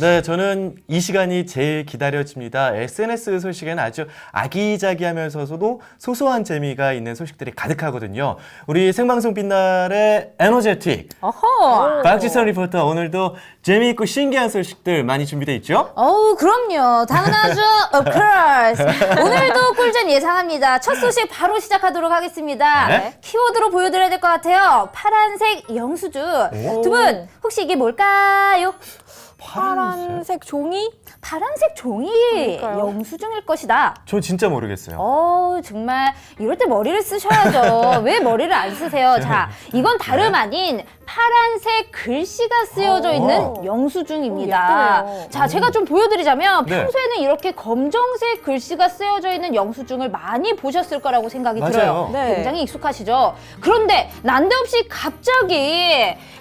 네, 저는 이 시간이 제일 기다려집니다. SNS 소식에는 아주 아기자기하면서도 소소한 재미가 있는 소식들이 가득하거든요. 우리 생방송 빛날의 에너제틱 어허. 박지선 리포터 오늘도 재미있고 신기한 소식들 많이 준비돼 있죠? 어우, 그럼요. 당연하죠. of course. 오늘도 꿀잼 예상합니다. 첫 소식 바로 시작하도록 하겠습니다. 네. 키워드로 보여드려야 될 것 같아요. 파란색 영수증. 오. 두 분, 혹시 이게 뭘까요? 파란색 종이? 파란색 종이 그러니까요. 영수증일 것이다. 저 진짜 모르겠어요. 어 정말 이럴 때 머리를 쓰셔야죠. 왜 머리를 안 쓰세요? 자, 이건 다름 아닌 파란색 글씨가 쓰여져 있는 어. 영수증입니다. 오, 예쁘네요. 자, 제가 좀 보여드리자면 네. 평소에는 이렇게 검정색 글씨가 쓰여져 있는 영수증을 많이 보셨을 거라고 생각이 맞아요. 들어요. 네. 굉장히 익숙하시죠? 그런데 난데없이 갑자기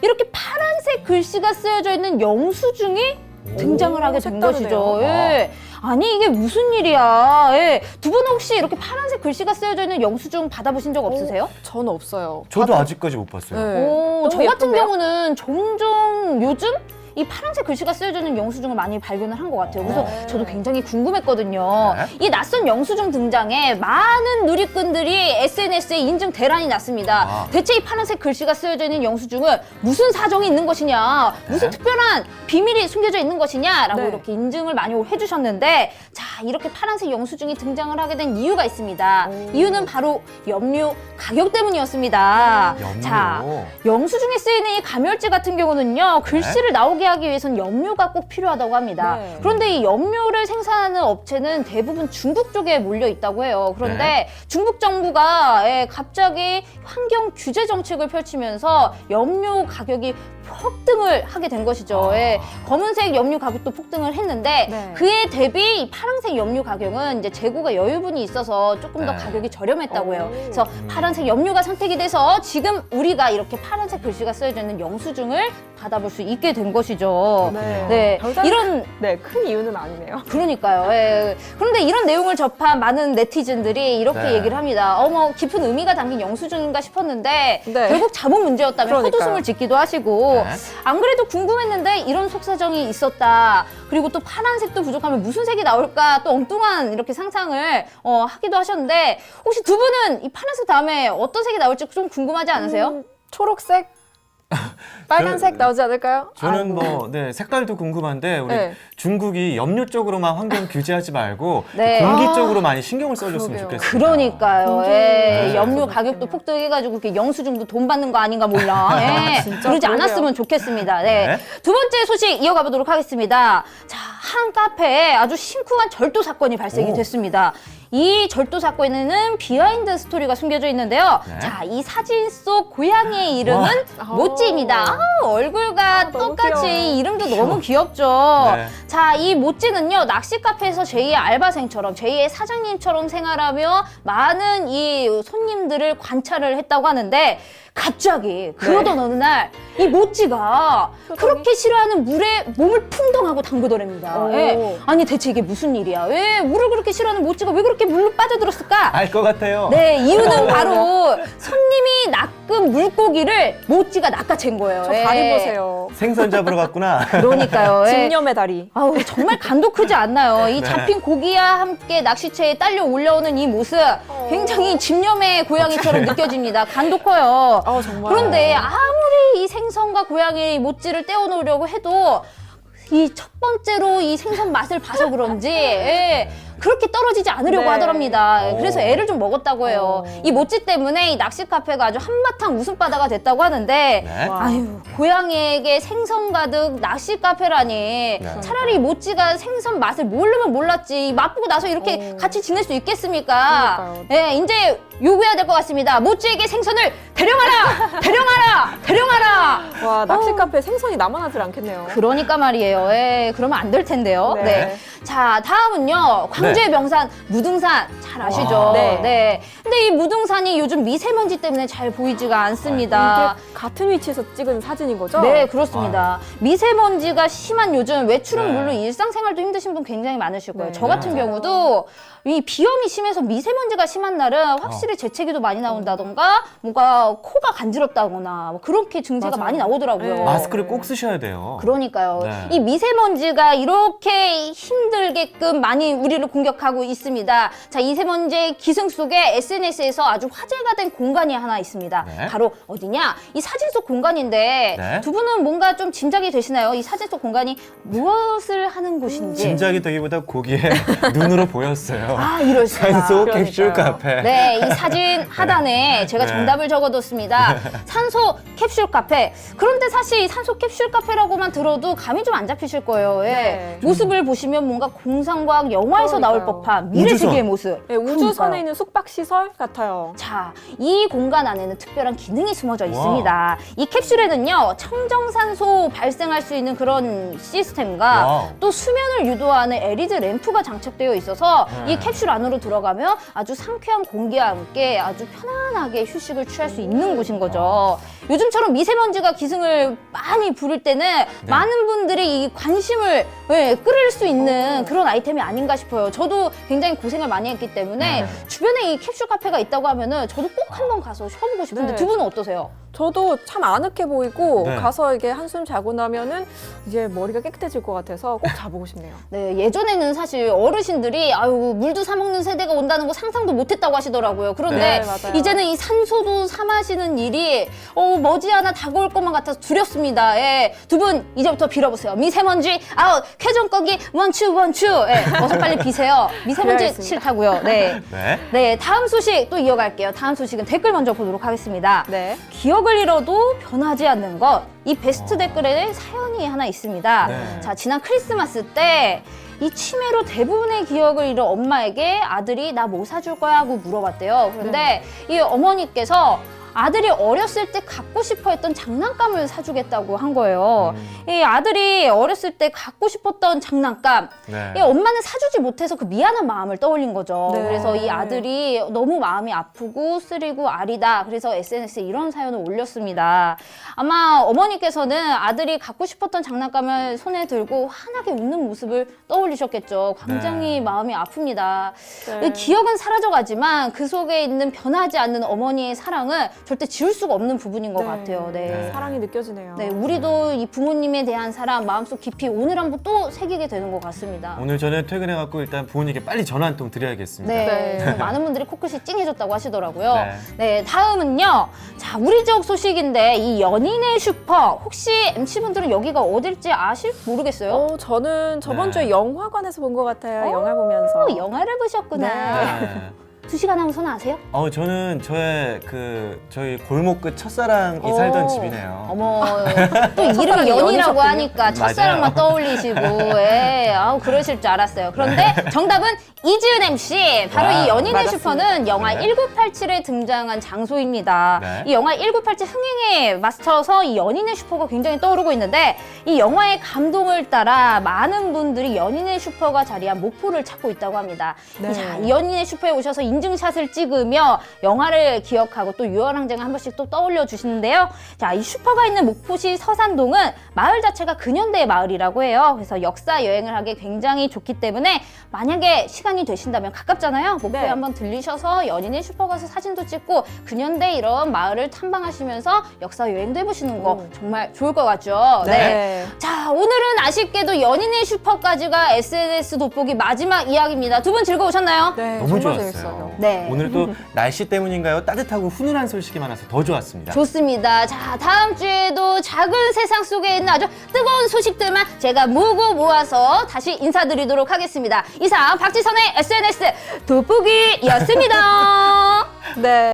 이렇게 파란색 글씨가 쓰여져 있는 영수증이 등장을 하게 된. 것이죠. 예. 아니 이게 무슨 일이야? 예. 두 분은 혹시 이렇게 파란색 글씨가 쓰여져 있는 영수증 받아보신 적 없으세요? 저는 없어요. 저도 아직까지 못 봤어요. 네. 오, 너무 저 같은 예쁜데요? 경우는 종종 요즘 이 파란색 글씨가 쓰여져 있는 영수증을 많이 발견을 한 것 같아요. 그래서 네. 저도 굉장히 궁금했거든요. 네. 이 낯선 영수증 등장에 많은 누리꾼들이 SNS에 인증 대란이 났습니다. 아. 대체 이 파란색 글씨가 쓰여져 있는 영수증은 무슨 사정이 있는 것이냐, 무슨 네. 특별한 비밀이 숨겨져 있는 것이냐라고 네. 이렇게 인증을 많이 해주셨는데, 자 이렇게 파란색 영수증이 등장을 하게 된 이유가 있습니다. 오. 이유는 바로 염료 가격 때문이었습니다. 염료. 자, 영수증에 쓰이는 이 감열제 같은 경우는요 글씨를 나오게 하기 위해선 염료가 꼭 필요하다고 합니다. 네. 그런데 이 염료를 생산하는 업체는 대부분 중국 쪽에 몰려 있다고 해요. 그런데 네. 중국 정부가 예, 갑자기 환경 규제 정책을 펼치면서 염료 가격이 폭등을 하게 된 것이죠. 아. 예, 검은색 염료 가격도 폭등을 했는데 네. 그에 대비 이 파란색 염료 가격은 이제 재고가 여유분이 있어서 조금 더 네. 가격이 저렴했다고 해요. 오. 그래서 파란색 염료가 선택이 돼서 지금 우리가 이렇게 파란색 글씨가 쓰여져 있는 영수증을 받아볼 수 있게 된 것이죠. 네, 별다른- 이런 네, 큰 이유는 아니네요. 그러니까요. 예. 그런데 이런 내용을 접한 많은 네티즌들이 이렇게 네. 얘기를 합니다. 어머 깊은 의미가 담긴 영수증인가 싶었는데 네. 결국 자본 문제였다며 그러니까요. 헛웃음을 짓기도 하시고 네. 안 그래도 궁금했는데 이런 속사정이 있었다. 그리고 또 파란색도 부족하면 무슨 색이 나올까 또 엉뚱한 이렇게 상상을 어, 하기도 하셨는데 혹시 두 분은 이 파란색 다음에 어떤 색이 나올지 좀 궁금하지 않으세요? 음, 초록색? 빨간색 나오지 않을까요? 저는 뭐 네, 색깔도 궁금한데 우리 네. 중국이 염료 쪽으로만 환경 규제하지 말고 네. 공기 아, 쪽으로 많이 신경을 써줬으면 그러게요. 좋겠어요. 그러니까요. 예, 네. 염료. 가격도 폭등해가지고 이렇게 영수증도 돈 받는 거 아닌가 몰라. 예. 진짜 그러지 그러게요. 않았으면 좋겠습니다. 네. 네. 두 번째 소식 이어가 보도록 하겠습니다. 자, 한 카페에 아주 심쿵한 절도 사건이 발생이 오. 됐습니다. 이 절도 사건에는 비하인드 스토리가 숨겨져 있는데요. 네. 자, 이 사진 속 고양이의 이름은 와. 모찌입니다. 아, 얼굴과 너무 똑같이 귀여워. 이름도 너무 귀엽죠. 네. 자, 이 모찌는요, 낚시 카페에서 제2의 알바생처럼, 제2의 사장님처럼 생활하며 많은 이 손님들을 관찰을 했다고 하는데, 갑자기 그러던 어느 날 이 모찌가 표정이? 그렇게 싫어하는 물에 몸을 풍덩하고 담그더랍니다. 오. 예. 아니 대체 이게 무슨 일이야? 왜 물을 그렇게 싫어하는 모찌가 왜 그렇게 물로 빠져들었을까? 알 것 같아요. 네, 이유는 바로 손님이 낚은 물고기를 모찌가 낚아챈 거예요. 저 예. 다리 보세요. 생선 잡으러 갔구나. 그러니까요. 예. 집념의 다리. 아우 정말 간도 크지 않나요? 이 네. 잡힌 고기와 함께 낚시채에 딸려 올라오는 이 모습 굉장히 집념의 고양이처럼 느껴집니다. 간도 커요. 아, 정말. 그런데 아무리 이 생선과 고양이 모찌를 떼어놓으려고 해도 이 첫 번째로 이 생선 맛을 봐서 그런지 예, 그렇게 떨어지지 않으려고 네. 하더랍니다. 오. 그래서 애를 좀 먹었다고 해요. 오. 이 모찌 때문에 이 낚시 카페가 아주 한바탕 웃음바다가 됐다고 하는데 네. 와. 아유 고양이에게 생선 가득 낚시 카페라니 네. 차라리 모찌가 생선 맛을 모르면 몰랐지 맛보고 나서 이렇게 오. 같이 지낼 수 있겠습니까? 그러니까요. 예, 이제 요구해야 될 것 같습니다. 모찌에게 생선을 대령하라, 대령하라, 대령하라. 와, 낚시 카페 생선이 남아나질 않겠네요. 그러니까 말이에요. 예, 그러면 안 될 텐데요. 네. 네. 자, 다음은요. 광주의 네. 명산 무등산 잘 아시죠? 아. 네. 네. 근데 이 무등산이 요즘 미세먼지 때문에 잘 보이지가 않습니다. 이게 같은 위치에서 찍은 사진인 거죠? 네, 그렇습니다. 미세먼지가 심한 요즘 외출은 네. 물론 일상생활도 힘드신 분 굉장히 많으실 거예요. 네. 저 같은 맞아요. 경우도 이 비염이 심해서 미세먼지가 심한 날은 확실히 확실히 재채기도 많이 나온다던가 뭔가 코가 간지럽다거나 뭐 그렇게 증세가 맞아요. 많이 나오더라고요. 네. 마스크를 꼭 쓰셔야 돼요. 그러니까요. 네. 이 미세먼지가 이렇게 힘들게끔 많이 우리를 공격하고 있습니다. 자, 미세먼지의 기승 속에 SNS에서 아주 화제가 된 공간이 하나 있습니다. 네. 바로 어디냐? 이 사진 속 공간인데 네. 두 분은 뭔가 좀 짐작이 되시나요? 이 사진 속 공간이 무엇을 하는 곳인지. 짐작이 되기보다 거기에 눈으로 보였어요. 아, 이럴 수가. 산소 그러니까요. 캡슐 카페. 네, 이 사진 하단에 제가 네. 정답을 적어 뒀습니다. 산소 캡슐 카페. 그런데 사실 이 산소 캡슐 카페라고만 들어도 감이 좀 안 잡히실 거예요. 예. 네. 모습을 보시면 뭔가 공상과학 영화에서 나올 그러니까요. 법한 미래 우주선. 세계의 모습. 네, 우주선에 그러니까요. 있는 숙박 시설 같아요. 자, 이 공간 안에는 특별한 기능이 숨어져 있습니다. 이 캡슐에는요, 청정산소 발생할 수 있는 그런 시스템과 와우. 또 수면을 유도하는 LED 램프가 장착되어 있어서 네. 이 캡슐 안으로 들어가면 아주 상쾌한 공기와 함께 아주 편안하게 휴식을 취할 수 있는 곳인 거죠. 요즘처럼 미세먼지가 기승을 많이 부를 때는 네. 많은 분들이 이 관심을 예, 끌을 수 있는 그런 아이템이 아닌가 싶어요. 저도 굉장히 고생을 많이 했기 때문에 네. 주변에 이 캡슐 카페가 있다고 하면은 저도 꼭 한번 가서 쉬어보고 싶은데 네. 두 분은 어떠세요? 저도 참 아늑해 보이고 네. 가서 이게 한숨 자고 나면은 이제 머리가 깨끗해질 것 같아서 꼭 자보고 싶네요. 네, 예전에는 사실 어르신들이 아유 물도 사 먹는 세대가 온다는 거 상상도 못했다고 하시더라고요. 그런데 네, 맞아요. 이제는 이 산소도 사 마시는 일이 어, 머지않아 다가올 것만 같아서 두렵습니다. 예, 두 분 이제부터 빌어보세요. 미세먼지 아웃 쾌정거기 원추 원추. 예, 어서 빨리 비세요. 미세먼지 그래야겠습니다. 싫다고요. 네. 네. 네, 다음 소식 또 이어갈게요. 다음 소식은 댓글 먼저 보도록 하겠습니다. 네. 기억 을 잃어도 변하지 않는 것. 이 베스트 댓글에 사연이 하나 있습니다. 네. 자, 지난 크리스마스 때 이 치매로 대부분의 기억을 잃은 엄마에게 아들이 나 뭐 사줄 거야 하고 물어봤대요. 그런데 이 어머니께서 아들이 어렸을 때 갖고 싶어 했던 장난감을 사주겠다고 한 거예요. 음. 이 아들이 어렸을 때 갖고 싶었던 장난감, 네. 이 엄마는 사주지 못해서 그 미안한 마음을 떠올린 거죠. 네. 그래서 이 아들이 너무 마음이 아프고 쓰리고 아리다. 그래서 SNS에 이런 사연을 올렸습니다. 아마 어머니께서는 아들이 갖고 싶었던 장난감을 손에 들고 환하게 웃는 모습을 떠올리셨겠죠. 굉장히 네. 마음이 아픕니다. 네. 이 기억은 사라져가지만 그 속에 있는 변하지 않는 어머니의 사랑은 절대 지울 수가 없는 부분인 것 네. 같아요. 네. 네. 사랑이 느껴지네요. 네, 우리도 이 부모님에 대한 사랑 마음속 깊이 오늘 한번 또 새기게 되는 것 같습니다. 오늘 저는 퇴근해 갖고 일단 부모님께 빨리 전화 한 통 드려야겠습니다. 네, 네. 많은 분들이 코끝이 찡해졌다고 하시더라고요. 네. 네. 다음은요. 자, 우리 지역 소식인데 이 연인의 슈퍼 혹시 MC 분들은 여기가 어딜지 아실 모르겠어요. 어, 저는 저번 네. 주에 영화관에서 본 것 같아요. 어, 영화 보면서. 어, 영화를 보셨구나. 네. 수식 아나운서는 아세요? 어 저는 저의 그 저희 골목 끝 첫사랑이 오. 살던 집이네요. 어머, 또 이름이 첫사랑이 연이라고 연이셨군요. 하니까 첫사랑만 맞아요. 떠올리시고, 예, 아우, 그러실 줄 알았어요. 그런데 정답은 이지은 MC. 바로 와우, 이 연인의 맞았습니다. 슈퍼는 영화 네. 1987에 등장한 장소입니다. 네. 이 영화 1987 흥행에 맞춰서 이 연인의 슈퍼가 굉장히 떠오르고 있는데, 이 영화의 감동을 따라 많은 분들이 연인의 슈퍼가 자리한 목포를 찾고 있다고 합니다. 네. 자, 이 연인의 슈퍼에 오셔서 인 증샷을 찍으며 영화를 기억하고 또 유월항쟁을 한 번씩 또 떠올려 주시는데요. 자, 이 슈퍼가 있는 목포시 서산동은 마을 자체가 근현대 마을이라고 해요. 그래서 역사 여행을 하기 굉장히 좋기 때문에 만약에 시간이 되신다면 가깝잖아요. 목포에 네. 한번 들리셔서 연인의 슈퍼 가서 사진도 찍고 근현대 이런 마을을 탐방하시면서 역사 여행도 해보시는 거 오. 정말 좋을 것 같죠. 네. 자, 오늘은 아쉽게도 연인의 슈퍼까지가 SNS 돋보기 마지막 이야기입니다. 두 분 즐거우셨나요? 네, 너무 정말 좋았어요. 재밌어 요. 네. 오늘 또 날씨 때문인가요? 따뜻하고 훈훈한 소식이 많아서 더 좋았습니다. 좋습니다. 자, 다음 주에도 작은 세상 속에 있는 아주 뜨거운 소식들만 제가 모으고 모아서 다시 인사드리도록 하겠습니다. 이상 박지선의 SNS 돋보기였습니다. 네.